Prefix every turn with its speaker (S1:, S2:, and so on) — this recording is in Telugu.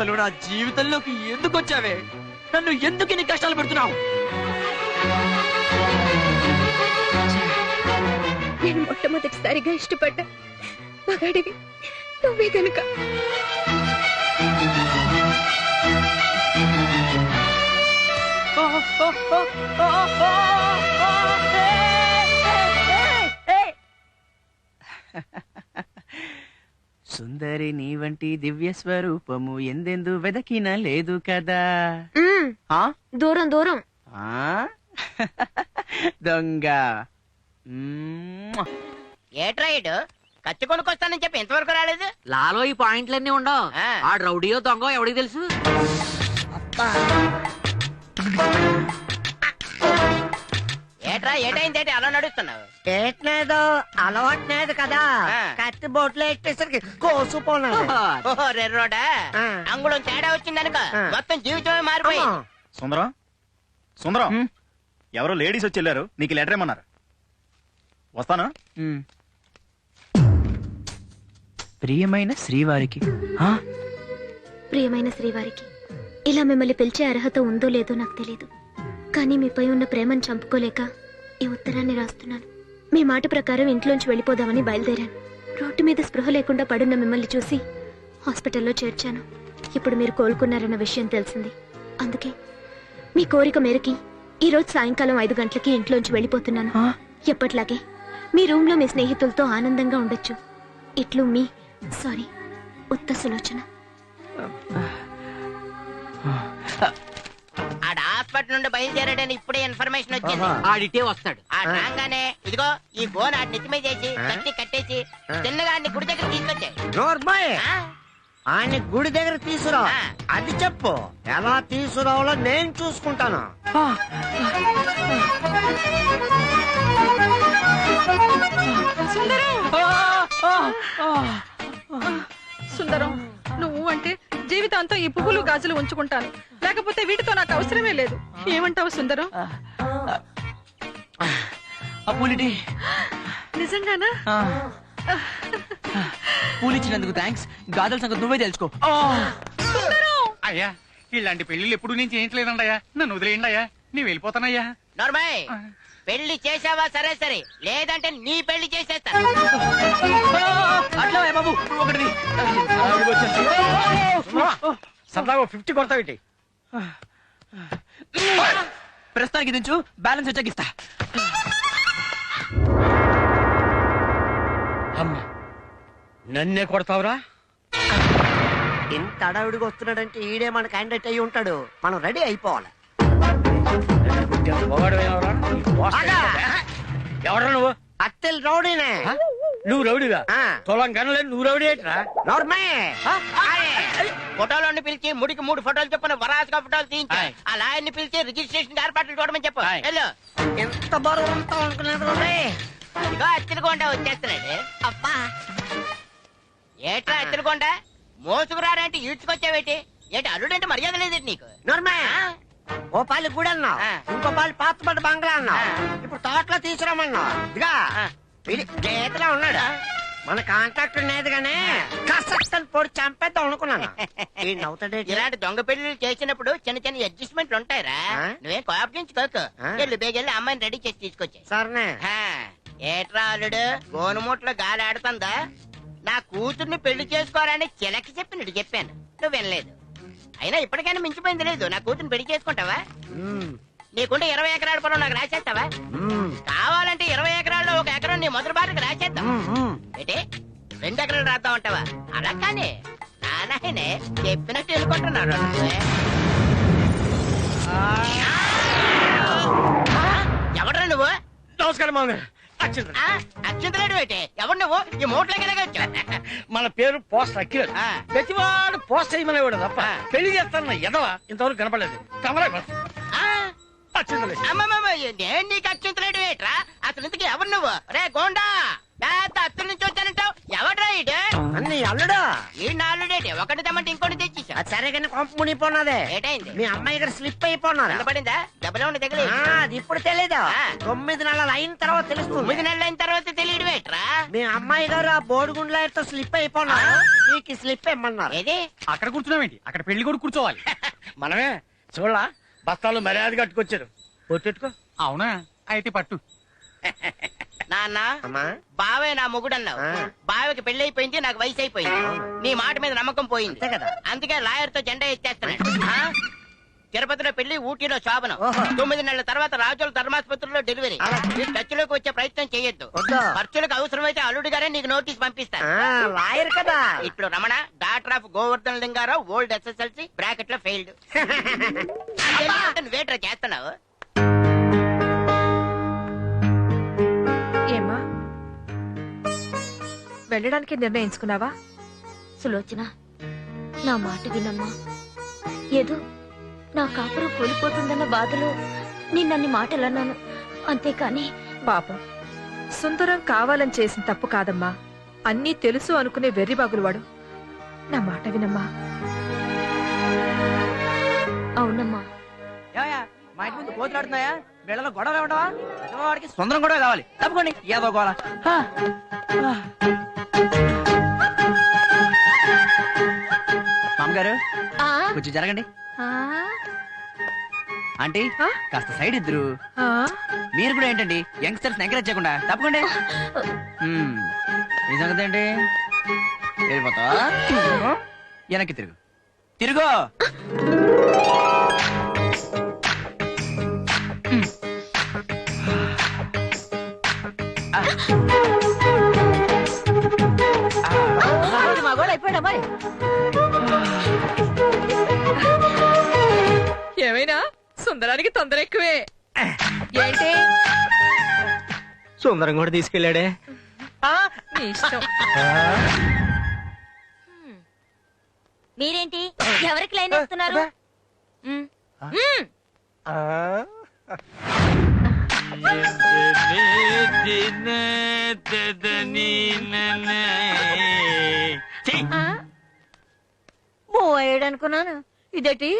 S1: అసలు నా జీవితంలోకి ఎందుకు వచ్చావే? నన్ను ఎందుకు ఇన్ని కష్టాలు పెడుతున్నావు?
S2: నేను మొట్టమొదటిసారిగా ఇష్టపడ్డా మగాడివి. నువ్వే కనుక
S1: సుందరి నీ వంటి దివ్య స్వరూపము ఎందెందు వెదకిన లేదు కదా?
S2: మ్మ్,
S1: ఆ?
S2: దూరం దూరం.
S1: ఆ? దొంగ. మ్మ్.
S3: ఏట్రా ఇడు కత్తి కొనుక్కొస్తానని చెప్పి ఇంతవరకు రాలేదు?
S4: లాలో ఈ పాయింట్లన్నీ ఉండవు.
S3: ఆ.
S4: ఆ రౌడీయో దొంగ ఎవడికి తెలుసు?
S3: ఏట్రా ఏటైందేటి అలా నడుస్తున్నావు
S5: ఏట్లేదు అలవాట్లేదు కదా
S3: ఆ.
S5: కత్తి బొట్లు ఎట్టేసరికి కోసుపోనాడు
S3: ఓహో రెర్రోడా
S5: ఆ.
S3: అంగుళం తేడా వచ్చిందనుకో
S5: ఆ.
S3: మొత్తం జీవితమే మారిపోయి
S5: అమ్మా.
S6: సుందరం సుందరం? ఎవరో లేడీస్ వచ్చి వెళ్ళారు నీకు లెటర్ ఏమన్నారు వస్తాను.
S1: ప్రియమైన శ్రీవారికి ఆ?
S2: ప్రియమైన శ్రీవారికి ఇలా మిమ్మల్ని పిలిచే అర్హత ఉందో లేదో నాకు తెలియదు కానీ మీపై ఉన్న ప్రేమను చంపుకోలేక ఈ ఉత్తరాన్ని రాస్తున్నాను. మీ మాట ప్రకారం ఇంట్లోంచి వెళ్ళిపోదామని బయలుదేరాను. రోడ్డు మీద స్పృహ లేకుండా పడున్న మిమ్మల్ని చూసి హాస్పిటల్లో చేర్చాను. ఇప్పుడు మీరు కోలుకున్నారన్న విషయం తెలిసింది. అందుకే మీ కోరిక మేరకి ఈ రోజు సాయంకాలం ఐదు గంటలకి ఇంట్లోంచి వెళ్ళిపోతున్నాను? ఎప్పట్లాగే మీ రూమ్లో మీ స్నేహితులతో ఆనందంగా ఉండొచ్చు. ఇట్లు మీ సారీ ఉత్త సులోచన.
S3: హాస్పిటల్ నుండి బయలుదేరాడని ఇప్పుడే ఇన్ఫర్మేషన్ వచ్చింది.
S4: ఆడిటే వస్తాడు.
S3: ఆ రాగానే ఇదిగో ఈ గోన్ ఆడి నెత్తిమే చేసి? కట్టి కట్టేసి చిన్నగా ఆడిని గుడి దగ్గర తీసుకొచ్చాయి?
S5: ఆయన గుడి దగ్గర తీసుకురా. అది చెప్పు. ఎలా తీసుకురావాలో నేను చూసుకుంటాను!
S7: సుందరం నువ్వు అంటే జీవితాంతం ఈ పువ్వులు గాజులు ఉంచుకుంటాను. లేకపోతే వీటితో నాకు అవసరమే లేదు. ఏమంటావు సుందరం?
S1: ఆ పూలిటి.
S7: నిజంగానా.
S1: పూలిచ్చినందుకు థ్యాంక్స్ గాజుల సంగతి నువ్వే తెలుసుకో. ఆ!
S8: అయ్యా ఇలాంటి పెళ్ళిళ్ళు ఎప్పుడు నేను చేయట్లేదండి అయ్యా నన్ను వదిలేయండి అయ్యా నీ వెళ్ళిపోతానయ్యా.
S3: నోర్మయ్ పెళ్ళి చేసావా సరే సరే లేదంటే నీ పెళ్ళి చేసేస్తాను
S1: అట్లా బాబు ఒకటిది.
S5: సరదాగా ఫిఫ్టీ కొడతావిటి
S1: ప్రస్తుతానికి దించు. బ్యాలెన్స్ వచ్చాక ఇస్తా.
S5: నన్నే కొడతావురా? ఇంత అడవిడికి వస్తున్నాడంటే ఈడే మన క్యాండిడేట్ అయి ఉంటాడు. మనం రెడీ అయిపోవాలి.
S9: ఎవరు నువ్వు?
S5: అత్తెల్ రౌడీనే.
S9: నువ్వు రౌడిగా
S5: ఆ.
S9: తొలం కనలేదు నువ్వు రౌడీ ఏంట్రా
S5: నోర్మే.
S3: ఫోటోలను పిలిచి ముడికి మూడు ఫోటోలు చెప్పిన వరాసుగా ఫోటోలు తీయించా.
S8: ఆయ్.
S3: ఆ లాయన్ని పిలిచి రిజిస్ట్రేషన్ ఏర్పాట్లు చూడమని చెప్పు.
S8: ఆయ్.
S3: వెళ్ళు.
S5: ఎంత బరువు ఉంటాం అనుకున్నారు రే
S3: ఇదిగో అచ్చనకొండ వచ్చేస్తున్నాడు. అబ్బా. ఏట్రా అచ్చనకొండ మోసుకురాడంటే ఈడ్చుకొచ్చావేటి? ఏంటి అల్లుడంటే మర్యాద లేదు నీకు?
S5: నోర్మే. ఓ పాలి గుడి అన్నావు
S3: ఆ.
S5: ఇంకో పాలి పాతపడ్డ బంగ్లా అన్నావు.
S3: ఆ.
S5: ఇప్పుడు తోటలో తీసుకురామన్నావు ఇదిగా.
S3: ఆ.
S5: గీతలో ఉన్నాడు? మన కాంట్రాక్ట్ నేదుగానే కసక్కని పొడి చంపేద్దాం అనుకున్నాను?
S3: ఇలాంటి దొంగ పెళ్ళిళ్ళు చేసినప్పుడు చిన్న చిన్న అడ్జస్ట్మెంట్లు ఉంటాయిరా? నువ్వేం కోపగించుకోకు
S5: ఆ?
S3: వెళ్ళు బేగెళ్ళి అమ్మాయిని రెడీ చేసి తీసుకొచ్చాయి.
S5: సరేనే.
S3: ఏట్రా అల్లుడు? గోనుమూట్లో గాలి ఆడుతుందా? నా కూతుర్ని పెళ్ళి చేసుకోవాలని చిలకి చెప్పినట్టు చెప్పాను. నువ్వు వినలేదు. అయినా ఇప్పటికైనా మించిపోయింది లేదు. నా కూతుర్ని పెళ్ళి చేసుకుంటావా. నీకుంటే ఇరవై ఎకరాల పొలం నాకు రాసేస్తావా. కావాలంటే ఇరవై ఎకరాల్లో ఒక ఎకరం నీ మొదటి బాటకు రాసేద్దాం. ఏంటి? రెండు ఎకరాలు రాద్దాం అంటావా? అలా కానీ నానాయనే చెప్పినట్టు వెళ్ళుకుంటున్నాడు ఎవడ్రా నువ్వు?
S9: నమస్కారం
S3: అత్యంతలేడు ఏంటి? ఎవడు నువ్వు? ఈ మూటలోకి ఎలాగొచ్చు
S9: మన పేరు పోస్ట్
S3: ఆ.
S9: ప్రతివాడు పోస్ట్ చేయమనేవాడు తప్ప. పెళ్ళి చేస్తాన్న ఎదవ ఇంతవరకు కనపడలేదు. కమరా అచ్చింది
S3: అమ్మమ్మ నేను నీకు అత్యంతలేడు ఏంట్రా? అసలు ఇంతకీ ఎవరు నువ్వు? రే గోండా! పెద్ద అత్తుల నుంచి వచ్చానంటావు. ఎవడ్రా ఇటు
S5: అన్ని అల్లుడు?
S3: ఈ నాలుడేటి ఒకటి తెమ్మంటే ఇంకోటి తెచ్చేసా.
S5: అది సరే కానీ కొంప మునిగిపోన్నదే
S3: ఏటైంది?
S5: మీ అమ్మాయి గారు స్లిప్ అయిపోన్నారు
S3: పడిందా దెబ్బలో ఉండి తగిలి.
S5: ఆ, అది ఇప్పుడు తెలీదు?
S3: ఆ.
S5: తొమ్మిది నెలలు అయిన తర్వాత తెలుస్తుంది.
S3: తొమ్మిది నెలలు అయిన తర్వాత తెలియడం ఏంట్రా?
S5: మీ అమ్మాయి గారు ఆ బోడిగుండ్లతో స్లిప్ అయిపోన్నారు నీకు స్లిప్ ఇమ్మన్నారు?
S3: ఏది?
S8: అక్కడ కూర్చున్నావేంటి? అక్కడ పెళ్ళి కూడా కూర్చోవాలి.
S9: మనమే చూడలా? బస్తాలు మర్యాద కట్టుకొచ్చారు. ఒట్టెట్టుకో
S8: అవునా? అయితే పట్టు.
S3: నాన్న
S5: అమ్మా.
S3: బావే నా మొగుడన్నావు. బావకి పెళ్ళి అయిపోయింది నాకు వయసు అయిపోయింది నీ మాట మీద నమ్మకం పోయింది.
S5: అంతే కదా.
S3: అందుకే లాయర్తో జెండా ఎత్తేస్తున్నాడు. ఆ? తిరుపతిలో పెళ్ళి ఊటీలో శోభనం. తొమ్మిది నెలల తర్వాత రాజుల ధర్మాసుపత్రిలో డెలివరీ.
S5: అలాగే.
S3: ఈ టచ్లోకి వచ్చే ప్రయత్నం చేయొద్దు. ఖర్చులకు అవసరమైతే అల్లుడు గారే నీకు నోటీస్ పంపిస్తాను.
S5: ఆ, లాయర్ కదా.
S3: ఇప్పుడు Ramana doctor of Govardhan Lingarao old SSLC బ్రాకెట్లో ఫెయిల్డ్ నువ్వేట్రా చేస్తున్నావు?
S10: ఏమ్మా? వెళ్ళడానికి నిర్ణయించుకున్నావా?
S2: సులోచన నా మాట వినమ్మా. ఏదో నా కాపురం కోల్పోతుందన్న బాధలో నిన్నన్ని మాటలన్నాను. అంతేకాని
S10: పాపం. సుందరం కావాలని చేసిన తప్పు కాదమ్మా. అన్నీ తెలుసు అనుకునే వెర్రిబాగులు వాడు నా మాట వినమ్మా.
S2: అవునమ్మా.
S1: మా ఇంటి ముందు కోతులు ఆడుతున్నాయా వీళ్ళలో గొడవలు ఉండవా వాడికి సుందరం కూడా కావాలి. తప్పకోండి ఏదో గోళ. మామగారు
S2: ఆ,
S1: కొంచెం జరగండి. ఆంటీ? కాస్త సైడ్ ఇద్దరు
S10: ఆ,
S1: మీరు కూడా ఏంటండి యంగ్స్టర్స్ ఎంకరేజ్ చేయకుండా తప్పకండి. ఈ సంగతి ఏంటి? వెళ్ళిపోతావా వెనక్కి తిరుగు. తిరుగు! మ్మ్.
S10: సుందరానికి తొందర ఎక్కువే. ఏంటి?
S5: సుందరం కూడా తీసుకెళ్ళాడే.
S10: నీ ఇష్టం.
S2: మీరేంటి? ఎవరికి లైన్ వేస్తున్నారు? ఉమ్.
S10: పోయాడు అనుకున్నాను ఇదేటి